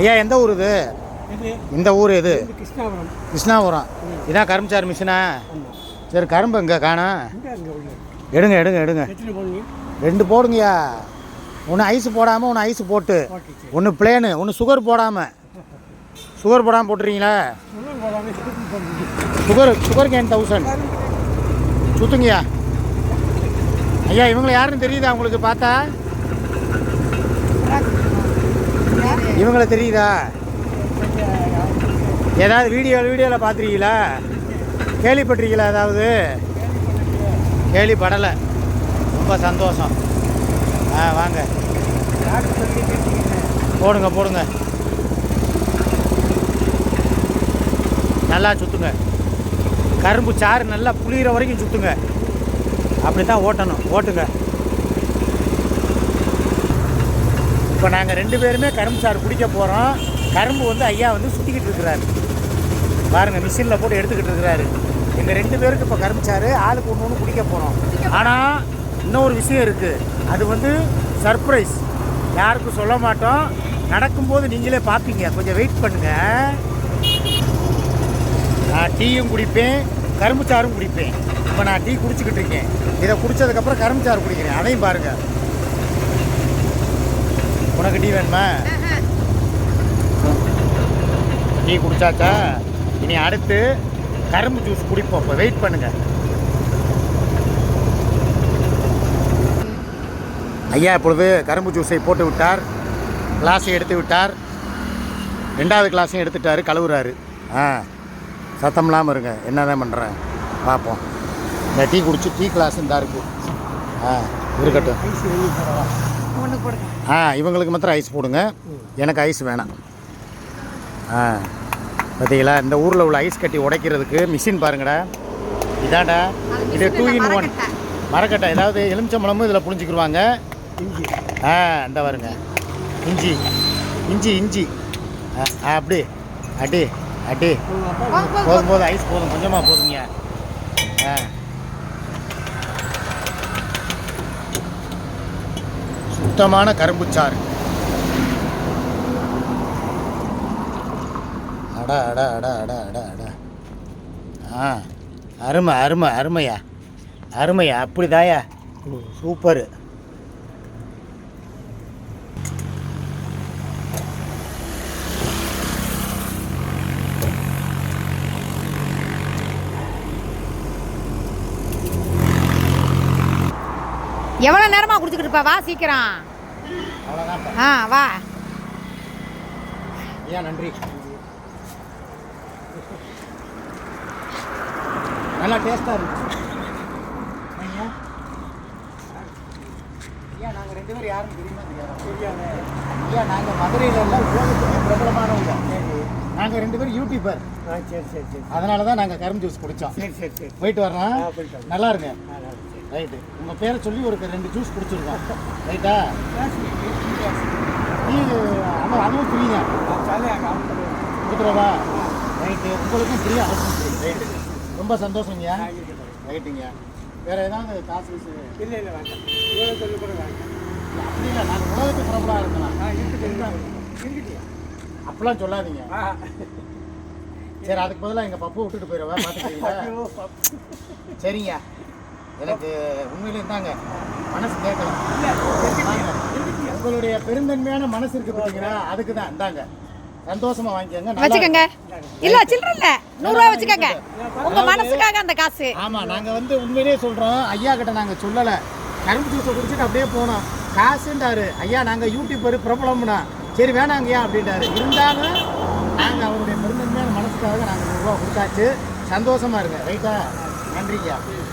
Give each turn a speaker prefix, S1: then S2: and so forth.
S1: ஐயா எந்த ஊர் இது? இந்த ஊர் எது?
S2: கிருஷ்ணாபுரம்.
S1: கிருஷ்ணாபுரம். இதான் கரும்புச்சாறு மிஷினா? சரி கரும்பு இங்கே
S2: உள்ள?
S1: எடுங்க எடுங்க எடுங்க. ரெண்டு போடுங்கய்யா. ஒன்று ஐஸ் போடாமல் ஒன்று ஐஸ் போட்டு. ஒன்று பிளேனு ஒன்று சுகர் போடாமல் சுகர் போடாமல் போட்டுறீங்களா?
S2: சுகர் சுகர்
S1: கேன் தௌசண்ட் சுத்துங்கய்யா. ஐயா இவங்களை யாருன்னு தெரியுதா உங்களுக்கு பார்த்தா? இவங்கள தெரியுதா? ஏதாவது வீடியோ வீடியோவில் பார்த்துருக்கீங்களா? கேள்விப்பட்டிருக்கீங்களா ஏதாவது? கேள்விப்படலை. ரொம்ப சந்தோஷம். ஆ வாங்க. போடுங்க போடுங்க. நல்லா சுற்றுங்க கரும்பு சாறு நல்லா புளிகிற வரைக்கும் சுற்றுங்க அப்படி தான் ஓட்டணும். ஓட்டுங்க. இப்போ நாங்கள் ரெண்டு பேருமே கரும்பு சாறு குடிக்க போகிறோம் கரும்பு வந்து ஐயா வந்து சுற்றிக்கிட்டு இருக்கிறாரு. பாருங்கள் மிஷினில் போட்டு எடுத்துக்கிட்டு இருக்கிறாரு. எங்கள் ரெண்டு பேருக்கு இப்போ கரும்பு சாறு ஆளுக்கு ஒன்று ஒன்று குடிக்க போகிறோம் ஆனால் இன்னொரு விஷயம் இருக்குது அது வந்து சர்ப்ரைஸ் யாருக்கும் சொல்ல மாட்டோம். நடக்கும்போது நீங்களே பார்ப்பீங்க. கொஞ்சம் வெயிட் பண்ணுங்கள் நான் டீயும் குடிப்பேன் கரும்பு சாறும் குடிப்பேன். இப்போ நான் டீ குடிச்சிக்கிட்டு இருக்கேன். இதை குடிச்சதுக்கப்புறம் கரும்பு சாறு குடிக்கிறேன். அதையும் பாருங்க. உனக்கு டீ வேணுமா? டீ குடிச்சாச்சா? இனி அடுத்து கரும்பு ஜூஸ் குடிப்போம். இப்போ வெயிட் பண்ணுங்க. ஐயா இப்பொழுது கரும்பு ஜூஸை போட்டு விட்டார். கிளாஸை எடுத்து விட்டார். ரெண்டாவது கிளாஸையும் எடுத்துட்டார் கழுவுறாரு. ஆ சத்தம் இல்லாமல் இருங்க என்ன தான் பண்ணுறேன் பார்ப்போம் இந்த டீ குடிச்சு டீ கிளாஸ் இருந்தா இருக்கு. ஆ இருக்கட்டும். ஆ இவங்களுக்கு மாத்திரம் ஐஸ் போடுங்க. எனக்கு ஐஸ் வேணாம். ஆ பார்த்தீங்களா இந்த ஊரில் உள்ள ஐஸ் கட்டி உடைக்கிறதுக்கு மிஷின் பாருங்கடா. இதாடா இது டூ இன் ஒன் மரக்கட்டை. ஏதாவது எலுமிச்சம்பழமும் இதில் புழிஞ்சிக்கிருவாங்க.
S2: இஞ்சி.
S1: ஆ இந்த பாருங்க. இஞ்சி. இஞ்சி இஞ்சி. ஆ அப்படி. அடி அடி.
S3: போதும் போதும்
S1: ஐஸ் போதும். கொஞ்சமாக போதுங்க ஆ. சுத்தமான கரும்புச்சாறு அட அடா அடா அடா அடா அடா. ஆ அருமை அருமை அருமையா. அருமையா அப்படிதாயா? சூப்பரு.
S3: எவ்வளோ நேரமா குடிச்சுக்கிட்டு இருப்பா? வா சீக்கிரம்.
S1: அவ்வளோதான்
S3: ஆ வா.
S1: ஐயா நன்றி. நல்லா டேஸ்ட்டாக இருந்துச்சு ஐயா. ஐயா நாங்கள் ரெண்டு பேரும் யாரும் தெரியுமா? தெரியாதா. ஐயா நாங்கள் மதுரையில் எல்லாம் உலகத்துக்கு பிரபலமானவங்க நாங்கள் ரெண்டு பேரும் யூடியூபர்
S2: சரி சரி சரி
S1: அதனால தான் நாங்கள் கரும்பு ஜூஸ் குடித்தோம்
S2: சரி சரி சரி.
S1: போயிட்டு
S2: வாங்க.
S1: நல்லா இருங்க.
S2: இருக்கு.
S1: ரைட்டு உங்கள் பேரை சொல்லி ஒரு ரெண்டு ஜூஸ் குடிச்சிருக்கோம். ரைட்டா. நீ ஆமாம் அதுவும் ஃப்ரீங்க. கொடுத்துருவா ரைட்டு உங்களுக்கும் ஃப்ரீ அவசியம் ஃப்ரீ ரைட்டு ரொம்ப
S2: இருக்கட்டும்.
S1: ரைட்டுங்க வேற ஏதாவது காசு
S2: இல்லை இல்லை வேண்டாம். இவ்வளோ சொல்லி கூட வேண்டாம்.
S1: அப்படி இல்லை. நாங்கள் உலகத்துக்கு பிரபலமாக இருக்கலாம் அப்படிலாம் சொல்லாதீங்க. சரி அதுக்கு பதிலாக எங்கள் பப்பு விட்டுட்டு போயிடுவா பார்த்துக்கிறீங்களா சரிங்க. எனக்கு உண்மையிலே இருந்தாங்க மனசு கேட்கல. உங்களுடைய பெருந்தன்மையான மனசு இருக்கு பார்த்தீங்களா அதுக்கு தான் இந்தாங்க. சந்தோஷமா வாங்கிக்கோங்க.
S3: வச்சுக்கோங்க. இல்ல சில்லற இல்ல. நூறுரூவா வச்சுக்கோங்க. உங்க மனசுக்காக அந்த காசு.
S1: ஆமா நாங்க வந்து உண்மையிலேயே சொல்றோம். ஐயா கிட்ட நாங்க சொல்லல. கரும்பு ஜூஸை குடிச்சிட்டு அப்படியே போனோம். காசுன்றாரு. ஐயா நாங்க யூடியூபர் பிரபலம்னா. சரி வேணாங்கய்யா அப்படின்றாரு. இருந்தாலும் நாங்க அவருடைய பெருந்தன்மையான மனசுக்காக நாங்க நூறுரூவா கொடுத்தாச்சு. சந்தோஷமா இருங்க. ரைட்டா? நன்றிங்கய்யா.